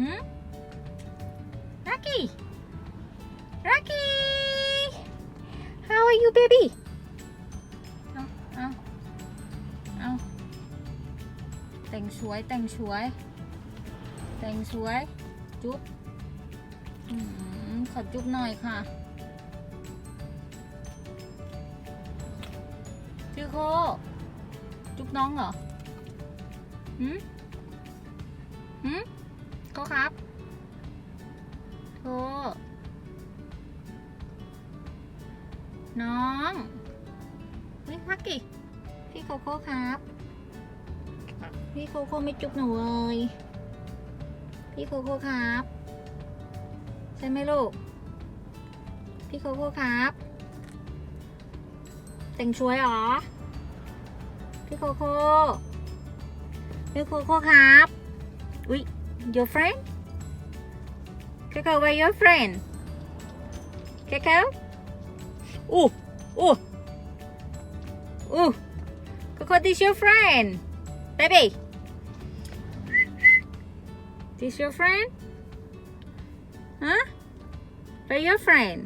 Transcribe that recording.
หืมรักกี้รักกี้ how are you baby เอาเอาเอาแต่งสวยแต่งสวย แต่งสวย จุ๊บขอจุ๊บหน่อยค่ะชื่อโคจุ๊บน้องเหรอหืมหืม โคครับโคน้องเฮ้ยพักกี่พี่โคโค่ครับ พี่โคโค่ไม่จุ๊บหนูเลย พี่โคโค่ครับ ใช่ไหมลูก พี่โคโค่ครับแต่งช่วยเหรอ พี่โคโค่พี่โคโค่ครับ อุ้ย your friend เคเค where your friend เคเคอู้อู้อู้โคโค่ this your friend baby this your friend huh where your friend